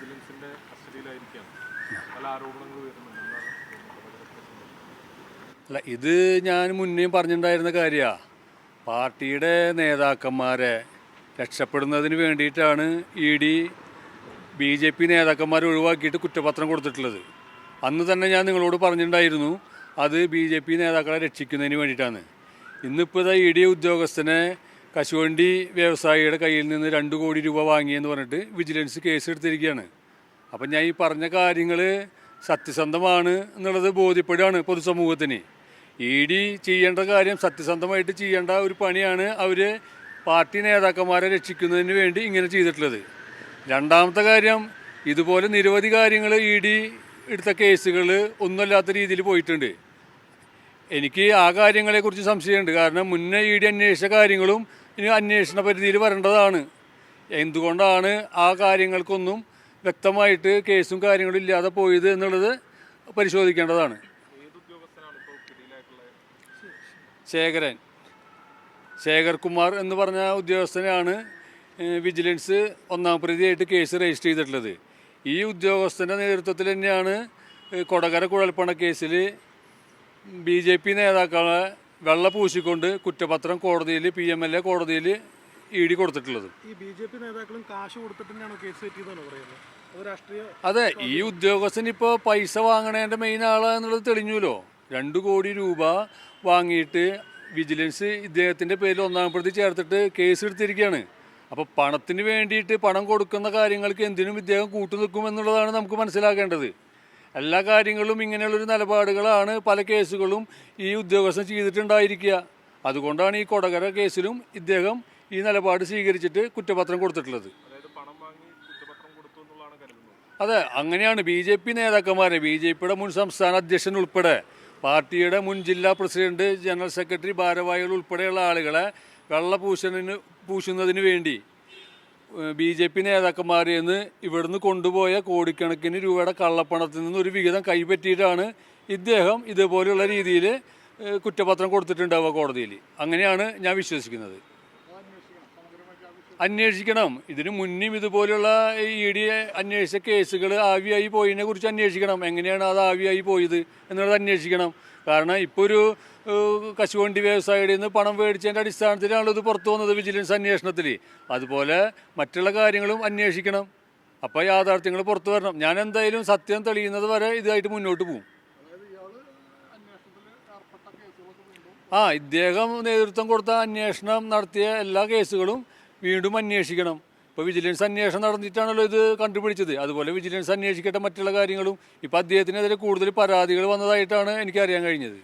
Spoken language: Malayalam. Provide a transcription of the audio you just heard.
വിജിലൻസിന്റെ പല? അല്ല ഇത് ഞാൻ മുന്നേ പറഞ്ഞിട്ടുണ്ടായിരുന്ന കാര്യമാണ് പാർട്ടിയുടെ നേതാക്കന്മാരെ രക്ഷപ്പെടുന്നതിന് വേണ്ടിയിട്ടാണ് E D B J P നേതാക്കന്മാരെ ഒഴിവാക്കിയിട്ട് കുറ്റപത്രം കൊടുത്തിട്ടുള്ളത്. അന്ന് തന്നെ ഞാൻ നിങ്ങളോട് പറഞ്ഞിട്ടുണ്ടായിരുന്നു അത് ബി ജെ പി നേതാക്കളെ രക്ഷിക്കുന്നതിന് വേണ്ടിയിട്ടാണ്. ഇന്നിപ്പോൾ ഇതാ ഇ ഡി ഉദ്യോഗസ്ഥനെ കശുവണ്ടി വ്യവസായിയുടെ കയ്യിൽ നിന്ന് രണ്ട് കോടി രൂപ വാങ്ങിയെന്ന് പറഞ്ഞിട്ട് വിജിലൻസ് കേസ് എടുത്തിരിക്കുകയാണ് അപ്പം ഞാൻ ഈ പറഞ്ഞ കാര്യങ്ങൾ സത്യസന്ധമാണ് എന്നുള്ളത് ബോധ്യപ്പെടുകയാണ് പൊതുസമൂഹത്തിന്. ഇ ഡി ചെയ്യേണ്ട കാര്യം സത്യസന്ധമായിട്ട് ചെയ്യേണ്ട ഒരു പണിയാണ് അവർ പാർട്ടി നേതാക്കന്മാരെ രക്ഷിക്കുന്നതിന് വേണ്ടി ഇങ്ങനെ ചെയ്തിട്ടുള്ളത്. രണ്ടാമത്തെ കാര്യം ഇതുപോലെ നിരവധി കാര്യങ്ങൾ ഇ ഡി എടുത്ത കേസുകൾ ഒന്നുമല്ലാത്ത രീതിയിൽ പോയിട്ടുണ്ട്. എനിക്ക് ആ കാര്യങ്ങളെക്കുറിച്ച് സംശയമുണ്ട്. കാരണം മുന്നേ ഇ ഡി അന്വേഷിച്ച കാര്യങ്ങളും ഇനി അന്വേഷണ പരിധിയിൽ വരേണ്ടതാണ്. എന്തുകൊണ്ടാണ് ആ കാര്യങ്ങൾക്കൊന്നും വ്യക്തമായിട്ട് കേസും കാര്യങ്ങളും ഇല്ലാതെ പോയത് എന്നുള്ളത് പരിശോധിക്കേണ്ടതാണ്. ശേഖരൻ. ശേഖർ കുമാർ എന്ന് പറഞ്ഞ ഉദ്യോഗസ്ഥനാണ് വിജിലൻസ് ഒന്നാം പ്രതിയായിട്ട് കേസ് രജിസ്റ്റർ ചെയ്തിട്ടുള്ളത്. ഈ ഉദ്യോഗസ്ഥന്റെ നേതൃത്വത്തിൽ തന്നെയാണ് കൊടകര കുഴൽപ്പണ കേസിൽ ബി ജെ പി നേതാക്കളെ വെള്ള പൂശിക്കൊണ്ട് കുറ്റപത്രം കോടതിയിൽ പി എം എൽ എ കോടതിയിൽ ഇ ഡി കൊടുത്തിട്ടുള്ളത്. ഈ ബി ജെ പി നേതാക്കളും കാശ് കൊടുത്തിട്ടാണ് കേസ് പറയുന്നത്? അത് രാഷ്ട്രീയ അതെ ഈ ഉദ്യോഗസ്ഥൻ ഇപ്പോൾ പൈസ വാങ്ങണേന്റെ മെയിൻ ആളാന്നുള്ളത് തെളിഞ്ഞുല്ലോ രണ്ട് കോടി രൂപ വാങ്ങിയിട്ട് വിജിലൻസ് ഇദ്ദേഹത്തിന്റെ പേരിൽ ഒന്നാം പ്രതി ചേർത്തിട്ട് കേസ് എടുത്തിരിക്കുകയാണ് അപ്പോൾ പണത്തിന് വേണ്ടിയിട്ട് പണം കൊടുക്കുന്ന കാര്യങ്ങൾക്ക് എന്തിനും ഇദ്ദേഹം കൂട്ടു നിൽക്കും എന്നുള്ളതാണ് നമുക്ക് മനസ്സിലാക്കേണ്ടത്. എല്ലാ കാര്യങ്ങളും ഇങ്ങനെയുള്ളൊരു നിലപാടുകളാണ് പല കേസുകളും ഈ ഉദ്യോഗസ്ഥൻ ചെയ്തിട്ടുണ്ടായിരിക്കുക. അതുകൊണ്ടാണ് ഈ കൊടകര കേസിലും ഇദ്ദേഹം ഈ നിലപാട് സ്വീകരിച്ചിട്ട് കുറ്റപത്രം കൊടുത്തിട്ടുള്ളത്. അതെ അങ്ങനെയാണ് ബി ജെ പി നേതാക്കന്മാരെ ബി ജെ പിയുടെ മുൻ സംസ്ഥാന അധ്യക്ഷൻ ഉൾപ്പെടെ പാർട്ടിയുടെ മുൻ ജില്ലാ പ്രസിഡന്റ് ജനറൽ സെക്രട്ടറി ഭാരവാഹികൾ ഉൾപ്പെടെയുള്ള ആളുകളെ വെള്ള പൂശുന്നതിന് വേണ്ടി ബി ജെ പി നേതാക്കന്മാരിൽ നിന്ന് ഇവിടുന്ന് കൊണ്ടുപോയ കോടിക്കണക്കിന് രൂപയുടെ കള്ളപ്പണത്തിൽ നിന്ന് ഒരു വിഹിതം കൈപ്പറ്റിയിട്ടാണ് ഇദ്ദേഹം ഇതുപോലെയുള്ള രീതിയിൽ കുറ്റപത്രം കൊടുത്തിട്ടുണ്ടാവുക കോടതിയിൽ അങ്ങനെയാണ് ഞാൻ വിശ്വസിക്കുന്നത്. അന്വേഷിക്കണം. ഇതിനു മുന്നും ഇതുപോലുള്ള ഇ ഡി അന്വേഷിച്ച കേസുകൾ ആവിയായി പോയതിനെ കുറിച്ച് അന്വേഷിക്കണം. എങ്ങനെയാണ് അത് ആവിയായി പോയത് എന്നുള്ളത് അന്വേഷിക്കണം. കാരണം ഇപ്പോൾ ഒരു കശുവണ്ടി വ്യവസായിയുടെ നിന്ന് പണം മേടിച്ചതിന്റെ അടിസ്ഥാനത്തിലാണല്ലോ ഇത് പുറത്തു വന്നത് വിജിലൻസ് അന്വേഷണത്തിൽ അതുപോലെ മറ്റുള്ള കാര്യങ്ങളും അന്വേഷിക്കണം. അപ്പോൾ യാഥാർത്ഥ്യങ്ങൾ പുറത്തു വരണം. ഞാൻ എന്തായാലും സത്യം തെളിയുന്നത് വരെ ഇതായിട്ട് മുന്നോട്ട് പോകും ആ ഇദ്ദേഹം നേതൃത്വം കൊടുത്ത അന്വേഷണം നടത്തിയ എല്ലാ കേസുകളും വീണ്ടും അന്വേഷിക്കണം. ഇപ്പോൾ വിജിലൻസ് അന്വേഷണം നടന്നിട്ടാണല്ലോ ഇത് കണ്ടുപിടിച്ചത്. അതുപോലെ വിജിലൻസ് അന്വേഷിക്കട്ടെ മറ്റുള്ള കാര്യങ്ങളും. ഇപ്പോൾ അദ്ദേഹത്തിനെതിരെ കൂടുതൽ പരാതികൾ വന്നതായിട്ടാണ് എനിക്കറിയാൻ കഴിഞ്ഞത്.